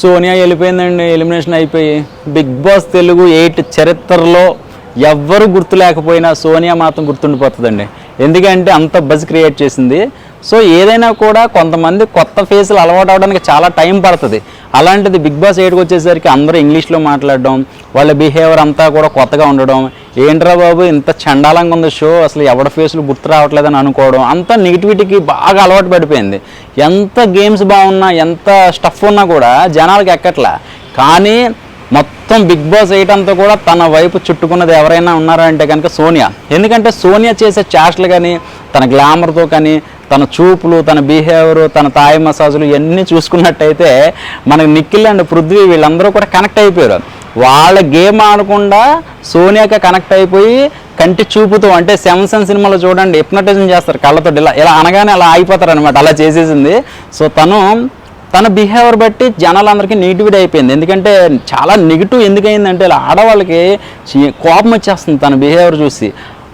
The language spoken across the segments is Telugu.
సోనియా వెళ్ళిపోయిందండి ఎలిమినేషన్ అయిపోయి. బిగ్ బాస్ తెలుగు ఎయిట్ చరిత్రలో ఎవ్వరు గుర్తు లేకపోయినా సోనియా మాత్రం గుర్తుండిపోతుందండి. ఎందుకంటే అంత బజ్ క్రియేట్ చేసింది. సో ఏదైనా కూడా కొంతమంది కొత్త ఫేస్లు అలవాటు అవడానికి చాలా టైం పడుతుంది. అలాంటిది బిగ్ బాస్ ఏడుకు వచ్చేసరికి అందరూ ఇంగ్లీష్లో మాట్లాడడం వాళ్ళ బిహేవియర్ అంతా కూడా కొత్తగా ఉండడం ఏంట్రా బాబు ఇంత చండాలంగా ఉంది షో అసలు ఎవడ ఫేస్లు గుర్తు రావట్లేదని అనుకోవడం అంత నెగిటివిటీకి బాగా అలవాటు పడిపోయింది. ఎంత గేమ్స్ బాగున్నా ఎంత స్టఫ్ ఉన్నా కూడా జనాలకి ఎక్కట్లా. కానీ మొత్తం బిగ్ బాస్ ఎయిట్ అంతా కూడా తన వైపు చుట్టుకున్నది ఎవరైనా ఉన్నారంటే కనుక సోనియా. ఎందుకంటే సోనియా చేసే చాట్లు కానీ తన గ్లామర్తో కానీ తన చూపులు తన బిహేవియర్ తన తాయి మసాజులు ఇవన్నీ చూసుకున్నట్టయితే మనకు నిఖిల్ అండ్ పృథ్వీ వీళ్ళందరూ కూడా కనెక్ట్ అయిపోయారు. వాళ్ళ గేమ్ ఆడకుండా సోనియాకి కనెక్ట్ అయిపోయి కంటి చూపుతూ అంటే సెవెన్సన్ సినిమాలో చూడండి హిప్నటిజం చేస్తారు కళ్ళతో ఇలా ఇలా అనగానే అలా అయిపోతారు అనమాట అలా చేసేసింది. సో తను తన బిహేవియర్ బట్టి జనాలందరికీ నెగిటివిటీ అయిపోయింది. ఎందుకంటే చాలా నెగిటివ్ ఎందుకైందంటే ఇలా ఆడవాళ్ళకి కోపం వచ్చేస్తుంది తన బిహేవియర్ చూసి.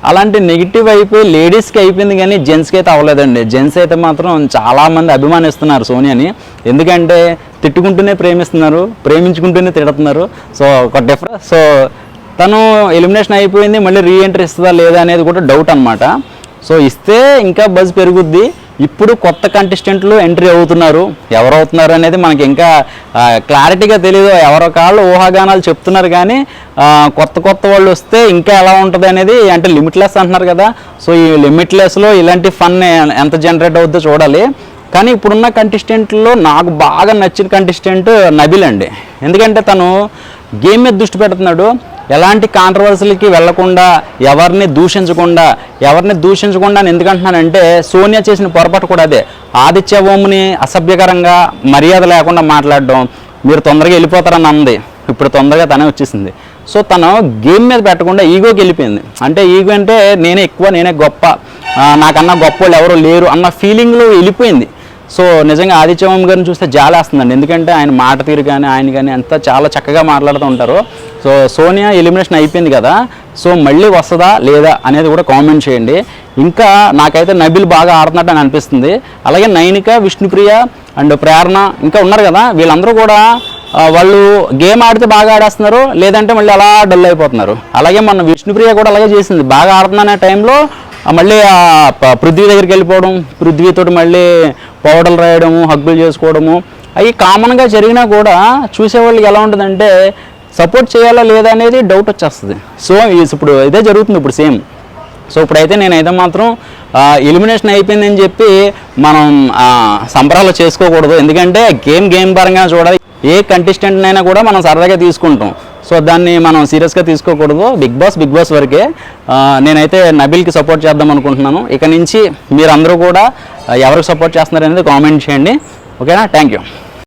అలాంటి నెగిటివ్ అయిపోయి లేడీస్కి అయిపోయింది కానీ జెంట్స్కి అయితే అవ్వలేదండి. జెంట్స్ అయితే మాత్రం చాలామంది అభిమానిస్తున్నారు సోనియాని. ఎందుకంటే తిట్టుకుంటూనే ప్రేమిస్తున్నారు ప్రేమించుకుంటూనే తిడుతున్నారు. సో ఒక డిఫరెన్స్ సో తను ఎలిమినేషన్ అయిపోయింది మళ్ళీ రీఎంట్రీ ఇస్తుందా లేదా అనేది కూడా డౌట్ అనమాట సో ఇస్తే ఇంకా బజ్ పెరుగుద్ది. ఇప్పుడు కొత్త కంటెస్టెంట్లు ఎంట్రీ అవుతున్నారు. ఎవరు అవుతున్నారు అనేది మనకి ఇంకా క్లారిటీగా తెలియదు ఎవరో కాళ్ళు ఊహాగానాలు చెప్తున్నారు కానీ కొత్త కొత్త వాళ్ళు వస్తే ఇంకా ఎలా ఉంటుంది అనేది అంటే లిమిట్లెస్ అంటున్నారు కదా. సో ఈ లిమిట్లెస్లో ఇలాంటి ఫన్ ఎంత జనరేట్ అవుద్దో చూడాలి. కానీ ఇప్పుడున్న కంటెస్టెంట్లో నాకు బాగా నచ్చిన కంటెస్టెంట్ నబిల్ అండి. ఎందుకంటే తను గేమ్ మీద దృష్టి పెడుతున్నాడు. ఎలాంటి కాంట్రవర్సీలకి వెళ్ళకుండా ఎవరిని దూషించకుండా ఎవరిని దూషించకుండా అని ఎందుకంటున్నానంటే సోనియా చేసిన పొరపాటు కూడా అదే. ఆదిత్య ఓముని అసభ్యకరంగా మర్యాద లేకుండా మాట్లాడడం మీరు తొందరగా వెళ్ళిపోతారని అంది. ఇప్పుడు తొందరగా తనే వచ్చేసింది. సో తను గేమ్ మీద పెట్టకుండా ఈగోకి వెళ్ళిపోయింది. అంటే ఈగో అంటే నేనే ఎక్కువ నేనే గొప్ప నాకన్నా గొప్ప వాళ్ళు ఎవరు లేరు అన్న ఫీలింగ్లో వెళ్ళిపోయింది. సో నిజంగా ఆదిత్యవం గారిని చూస్తే జాలేస్తుందండి. ఎందుకంటే ఆయన మాట తీరు కానీ ఆయన కానీ అంతా చాలా చక్కగా మాట్లాడుతూ ఉంటారు. సో సోనియా ఎలిమినేషన్ అయిపోయింది కదా సో మళ్ళీ వస్తుందా లేదా అనేది కూడా కామెంట్ చేయండి. ఇంకా నాకైతే నబిల్ బాగా ఆడుతున్నట్టు అని అనిపిస్తుంది. అలాగే నైనిక విష్ణుప్రియ అండ్ ప్రేరణ ఇంకా ఉన్నారు కదా వీళ్ళందరూ కూడా వాళ్ళు గేమ్ ఆడితే బాగా ఆడేస్తున్నారు లేదంటే మళ్ళీ అలా డల్ అయిపోతున్నారు. అలాగే మన విష్ణుప్రియ కూడా అలాగే చేసింది. బాగా ఆడుతున్న టైంలో మళ్ళీ ఆ పృథ్వీ దగ్గరికి వెళ్ళిపోవడం పృథ్వీతో మళ్ళీ పౌడర్లు రాయడము హగ్గులు చేసుకోవడము అవి కామన్గా జరిగినా కూడా చూసేవాళ్ళకి ఎలా ఉంటుందంటే సపోర్ట్ చేయాలా లేదా అనేది డౌట్ వచ్చేస్తుంది. సో ఇప్పుడు ఇదే జరుగుతుంది ఇప్పుడు సేమ్. సో ఇప్పుడైతే నేనైతే మాత్రం ఎలిమినేషన్ అయిపోయిందని చెప్పి మనం సంబరాలు చేసుకోకూడదు. ఎందుకంటే గేమ్ గేమ్ పరంగా చూడాలి. ఏ కంటెస్టెంట్నైనా కూడా మనం సరదాగా తీసుకుంటాం. సో దాన్ని మనం సీరియస్గా తీసుకోకూడదు. బిగ్ బాస్ బిగ్ బాస్ వరకే. నేనైతే నబిల్కి సపోర్ట్ చేద్దాం అనుకుంటున్నాను. ఇక నుంచి మీరందరూ కూడా ఎవరికి సపోర్ట్ చేస్తున్నారు అనేది కామెంట్ చేయండి. ఓకేనా? Thank you.